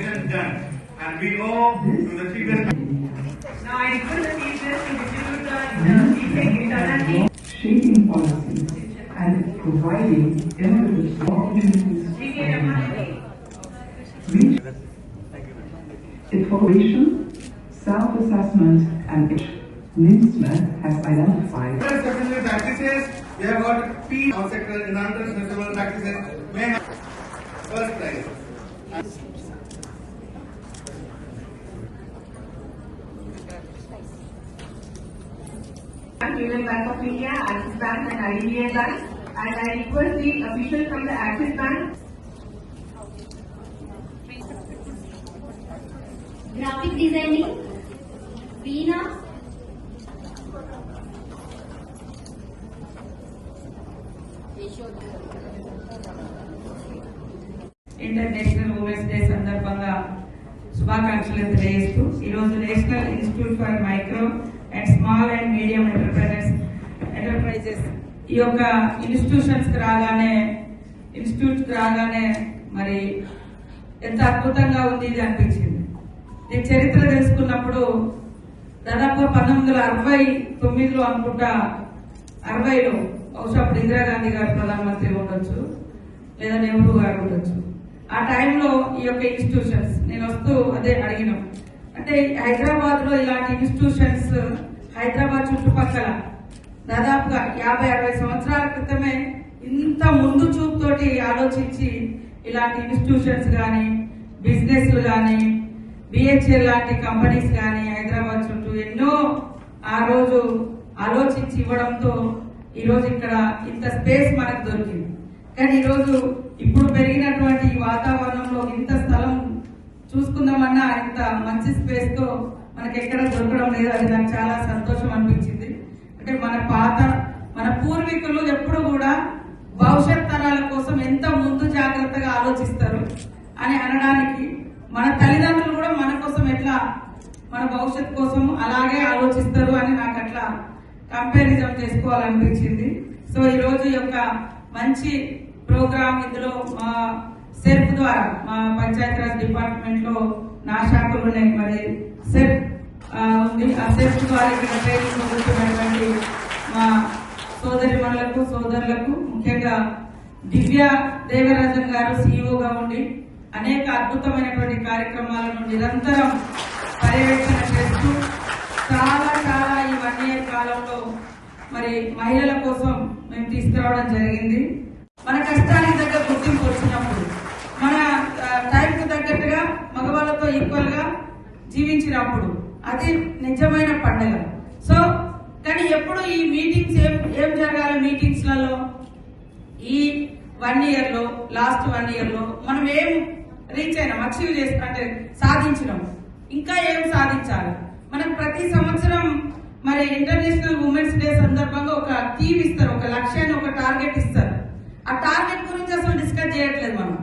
Indian done. And we go to the people. Now I couldn't shaping policies and providing innovative opportunities information, self-assessment and NIMSMA has identified. Practices, we have got P sector, non-transmissible practices, may have first place. I am Union Bank of India, Axis Bank and IDBI Bank and I request the official from the Axis Bank. Graphic designing, Veena. In the next శుభాకాంక్షలు తెలియజేస్తూ ఈరోజు national institute for micro and small and medium enterprises enterprises ఈ యొక్క ఇన్స్టిట్యూషన్స్కి రాగానే ఇన్స్టిట్యూట్కి రాగానే మరి ఎంత అద్భుతంగా ఉంది ఇది అనిపించింది. నేను చరిత్ర తెలుసుకున్నప్పుడు దాదాపుగా పంతొమ్మిది వందల అరవై తొమ్మిదిలో అనుకుంటా అరవైలో బహుశా అప్పుడు ఇందిరాగాంధీ గారు ప్రధానమంత్రి ఉండొచ్చు లేదా నెహ్రూ గారు ఉండొచ్చు. ఆ టైంలో ఈ యొక్క ఇన్స్టిట్యూషన్స్ నేను వస్తూ అదే అడిగినాం. అంటే హైదరాబాద్లో ఇలాంటి ఇన్స్టిట్యూషన్స్ హైదరాబాద్ చుట్టుపక్కల దాదాపుగా యాభై అరవై సంవత్సరాల క్రితమే ఇంత ముందు చూపుతోటి ఆలోచించి ఇలాంటి ఇన్స్టిట్యూషన్స్ కానీ బిజినెస్లు కానీ బిహెచ్ఎల్ లాంటి కంపెనీస్ కానీ హైదరాబాద్ చుట్టూ ఎన్నో ఆ రోజు ఆలోచించి ఇవ్వడంతో ఈ రోజు ఇక్కడ ఇంత స్పేస్ మనకు దొరికింది. కానీ ఈరోజు ఇప్పుడు పెరిగి ఈ వాతావరణంలో ఇంత స్థలం చూసుకుందామన్నా ఇంత మంచి స్పేస్తో మనకి ఎక్కడ దొరకడం లేదు అది నాకు చాలా సంతోషం అనిపించింది. అంటే మన పాత మన పూర్వీకులు ఎప్పుడు కూడా భవిష్యత్ తరాల కోసం ఎంత ముందు జాగ్రత్తగా ఆలోచిస్తారు అని అనడానికి మన తల్లిదండ్రులు కూడా మన కోసం ఎట్లా మన భవిష్యత్ కోసం అలాగే ఆలోచిస్తారు అని నాకు అట్లా కంపారిజం చేసుకోవాలనిపించింది. సో ఈ రోజు యొక్క మంచి ప్రోగ్రామ్ ఇందులో మా సెల్ఫ్ ద్వారా మా పంచాయతీరాజ్ డిపార్ట్మెంట్లో నా శాఖలు ఉన్నాయి మరి సెట్ ఉంది. ఆ సెట్ ద్వారా ఇక్కడ ట్రైనింగ్ పొందుతున్నటువంటి మా సోదరులకు ముఖ్యంగా దివ్య దేవరాజన్ గారు సీఈఓగా ఉండి అనేక అద్భుతమైనటువంటి కార్యక్రమాలను నిరంతరం పర్యవేక్షణ చేస్తూ చాలా చాలా ఈ వన్ ఇయర్ కాలంలో మరి మహిళల కోసం మేము తీసుకురావడం జరిగింది. మన కష్టానికి దగ్గర గుర్తింపు వచ్చినప్పుడు మన టైంకి తగ్గట్టుగా అందరితో ఈక్వల్గా జీవించినప్పుడు అది నిజమైన పండుగ. సో కానీ ఎప్పుడు ఈ మీటింగ్స్ ఏం ఏం జరగాలి మీటింగ్స్లలో? ఈ వన్ ఇయర్లో లాస్ట్ వన్ ఇయర్లో మనం ఏం రీచ్ అయినాం అచీవ్ చేసిన అంటే సాధించినాం. ఇంకా ఏం సాధించాలి? మనం ప్రతి సంవత్సరం మరి ఇంటర్నేషనల్ ఉమెన్స్ డే సందర్భంగా ఒక థీమ్ ఇస్తారు ఒక లక్ష్యాన్ని ఒక టార్గెట్ ఇస్తారు. ఆ టార్గెట్ గురించి అసలు డిస్కస్ చేయట్లేదు మనం.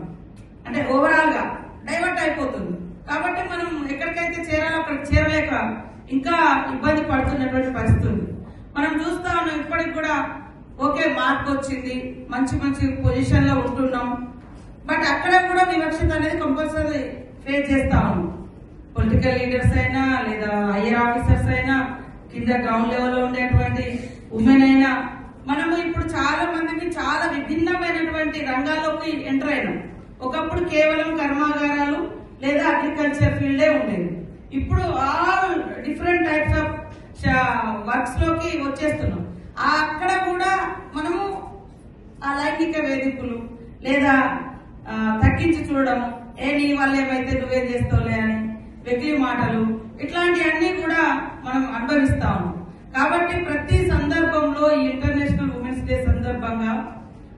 అంటే ఓవరాల్గా డైవర్ట్ అయిపోతుంది. కాబట్టి మనం ఎక్కడికైతే చేరాలో అక్కడికి చేరలేక ఇంకా ఇబ్బంది పడుతున్నటువంటి పరిస్థితులు మనం చూస్తా ఉన్నాం ఇప్పటికి కూడా ఓకే మార్పు వచ్చింది మంచి మంచి పొజిషన్లో ఉంటున్నాం. బట్ అక్కడ కూడా వివక్షత అనేది కంపల్సరీ ఫేస్ చేస్తా ఉన్నాం. పొలిటికల్ లీడర్స్ అయినా లేదా హైయర్ ఆఫీసర్స్ అయినా కింద గ్రౌండ్ లెవెల్లో ఉండేటువంటి ఉమెన్ అయినా మనము ఇప్పుడు చాలా మందికి చాలా విభిన్నమైనటువంటి రంగాల్లోకి ఎంటర్ అయినాం. ఒకప్పుడు కేవలం కర్మాగారాలు లేదా అగ్రికల్చర్ ఫీల్డే ఉండేది. ఇప్పుడు ఆల్ డిఫరెంట్ టైప్స్ ఆఫ్ వర్క్స్లోకి వచ్చేస్తున్నాం. అక్కడ కూడా మనము ఆ లైంగిక వేధింపులు లేదా తగ్గించి చూడడం ఏ నీ వల్ల ఏమైతే నువ్వేం చేస్తావులే అని వెకిలి మాటలు ఇట్లాంటివన్నీ కూడా మనం అనుభవిస్తాము కాబట్టి ప్రతి సందర్భంలో ఈ ఇంటర్నేషనల్ ఉమెన్స్ డే సందర్భంగా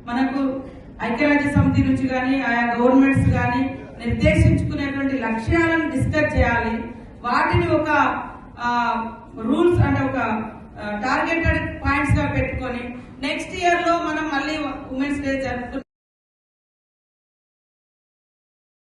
మనకు ఐక్యరాజ్య సమితి నుంచి కానీ ఆయా గవర్నమెంట్స్ కానీ నిర్దేశించుకునేటువంటి లక్ష్యాలను డిస్కస్ చేయాలి. వాటిని ఒక రూల్స్ అంటే ఒక టార్గెటెడ్ పాయింట్స్గా పెట్టుకొని నెక్స్ట్ ఇయర్లో మనం మళ్ళీ ఉమెన్స్ డే జరుపుకుంటాం